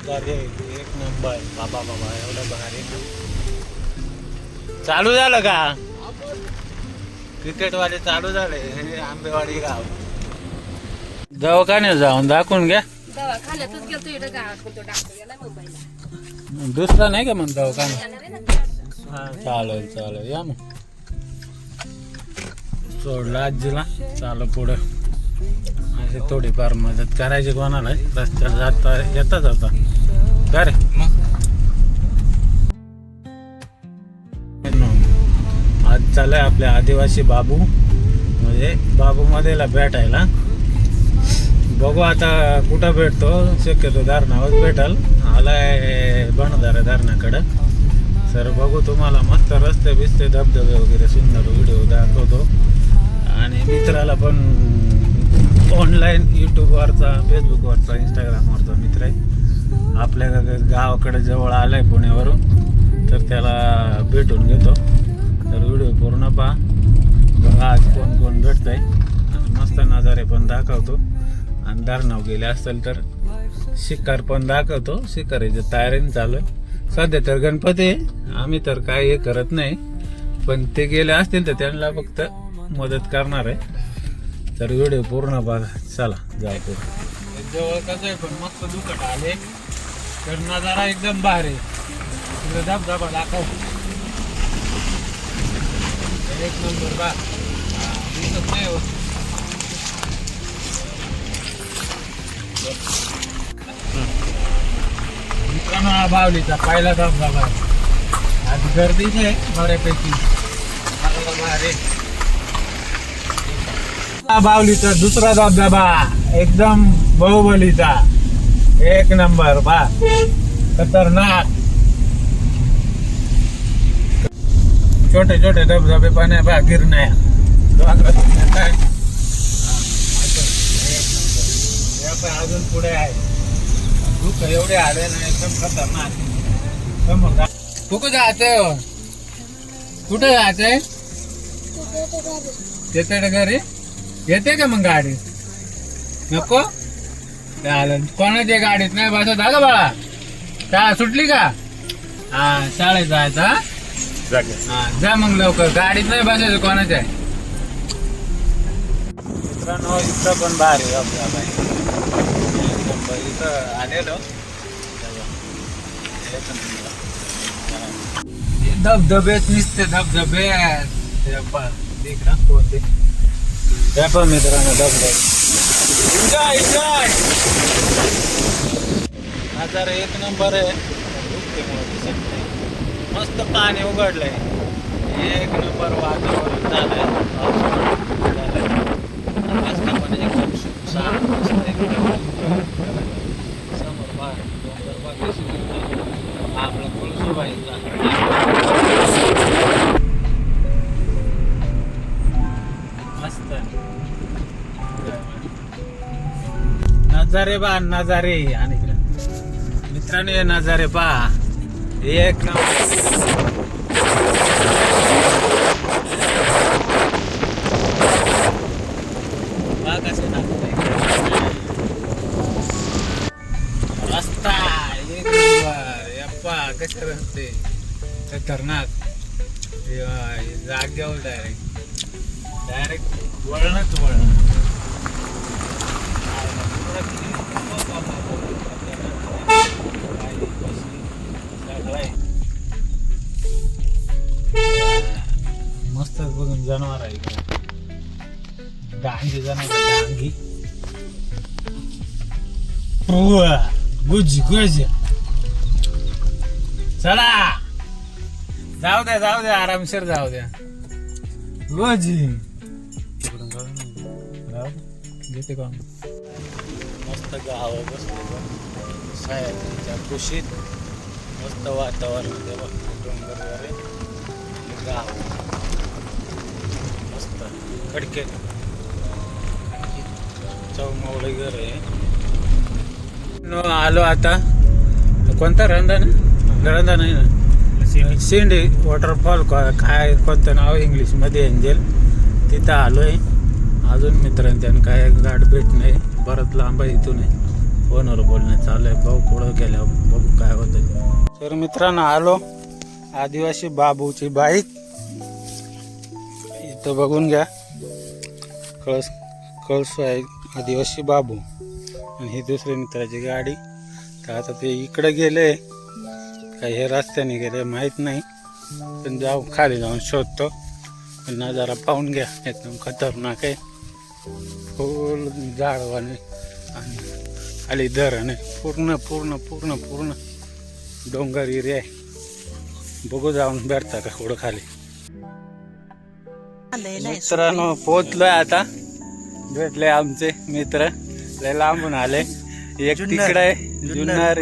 नजारे एक नंबर बाबा बाबा एवढं भारी. चालू झालं का? क्रिकेटवाले चालू झाले. हे आंबेवाडी गाव. दवाखान्यात जाऊन दाखवून घ्या. दवाखान्यातच गेलतो इकडे गावात पण तो डॉक्टर गेला मुंबईला. दुसरा नाही का मग दवाखाना. हा चालेल चालेल. या मग. सोडला आजीला. चालू पुढं. अशी थोडीफार मदत करायची कोणाला? रस्त्यावर जाता येता जाता का रे? आज चालय आपल्या आदिवासी बाबू. म्हणजे बाबू मध्येला भेटायला. बघू आता कुठं भेटतो. शक्यतो धारणावर भेटल. आलाय बनदार धारणाकडं. सर बघू तुम्हाला मस्त रस्ते बिस्ते धबधबे वगैरे सुंदर व्हिडिओ दाखवतो. आणि मित्राला पण ऑनलाईन यूट्यूबवरचा फेसबुकवरचा इंस्टाग्रामवरचा मित्र आहे. आपल्या गावाकडे जवळ आलाय पुण्यावरून तर त्याला भेटून घेतो. तर व्हिडिओ पूर्ण पहा. बघा आज कोण कोण भेटत आणि मस्त नजारे पण दाखवतो. आणि दारणाव गेले असेल तर शिकार पण दाखवतो. शिकारीच्या तयारीने चालू आहे. सध्या तर गणपती आहे. आम्ही तर काय हे करत नाही. पण ते गेले असतील तर त्यांना फक्त मदत करणार आहे. तर व्हिडिओ पूर्ण बघा चला जाऊ पुढे. जवळ कसं आहे पण मस्त दुखट आले. तर नजारा एकदम भारी तिकडे धबधबा दाखव. एक नंबर बा. दिसत नाही हो. मित्रांनो हा बावलीचा पहिला धबधबा आज गर्दीच आहे बऱ्यापैकी. मला भारी. बावलीचा दुसरा धबधबा एकदम बाहुबलीचा. एक नंबर बा. खतरनाक. छोटे छोटे धबधबे पण आहे बा गिरण्या. अजून पुढे आहे. दुःख एवढे आले ना एकदम खतरनाक. जा. कुठं जायचंय हो? कुठं? जायचंय येते घरी. येते का मग गाडी? नको? चालेल. कोणाच्या गाडीत नाही बसत का बाळा? शाळा सुटली का? हा शाळेत जायचं हा? हा जा मग लवकर. गाडीत नाही बसायचं कोणाच्या? मित्रांनो इथं पण भारी इथं आलेलो. धबधबेच निसते धबधबे. ते देख ना कोणते? त्या पण मित्रांनो एन्जॉय एन्जॉय नजारा एक नंबर आहे. मस्त पाणी उघडलंय एक नंबर वातावरण झालंय पावसाळा झालंय. एकदम नजारे बा नजारे. आणि मित्रांनो हे नजारे पहा. एक नंबर पहा कसे नाचताय. रस्ता एक नंबर. यप्पा कसे रस्ते. खतरनाक. या, हे डायरेक्ट डायरेक्ट वळणच वळण. मस्त बघून जनावर आहे डांगी जनावर डांगी. गुज गुज. चला. जाऊ द्या जाऊ द्या आरामशीर जाऊ द्या. गुजी. घेते का? मस्त गाव बसले सायाच्या कुशीत मस्त वातावरण बघ डोंगर वगैरे गाव. मस्त खडके. चौमावळी घर आहे. न आलो आता. कोणता रंदा ना? रंदा नाही ना? सिंडी वॉटरफॉल काय कोणतं नाव इंग्लिशमध्ये एंजेल? तिथं आलो आहे अजून मित्रांच्या काय गाठ भेट नाही. बरंच लांब आहे इथून. आहे फोनवर बोलणं चालू आहे भाऊ पुढं होतं तर मित्रांनो आलो. आदिवासी बाबूची बाईक इथं बघून घ्या. कळस कळस आहे आदिवासी बाबू. आणि ही दुसरी मित्राची गाडी. तर आता ते इकडे गेले. काही हे रस्त्याने गेले माहीत नाही. पण जाऊ खाली जाऊन शोधतो. नजारा पाहून घ्या. एकदम खतरनाक आहे. फुल झाडवाने आणि खाली धरण आहे पूर्ण पूर्ण पूर्ण पूर्ण डोंगर एरिया आहे. बघू जाऊन भेटता का थोडं खाली. मित्रांनो पोचलोय आता. भेटले आमचे मित्र. लय लांबून आले. एक तिकडे जुन्नर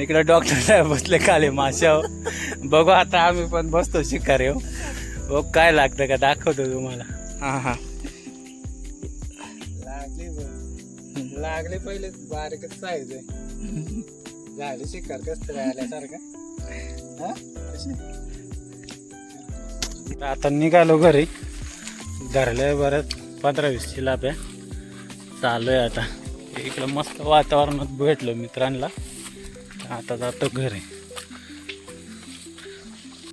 इकडे डॉक्टर साहेब बसले खाली माशावर बघू आता आम्ही पण बसतो शिकारी हो काय लागतं का दाखवतो तुम्हाला. हा हा. लागले पहिले बारीकच साईज आहे. झाली शिकार कस आल्यासारखं. हा? कशी? आता निघालो घरी. धरले बरं पंधरा वीस शिलाप्या चालू आहे आता. इकडं मस्त वातावरणात भेटलो मित्रांना. आता जातो घरी.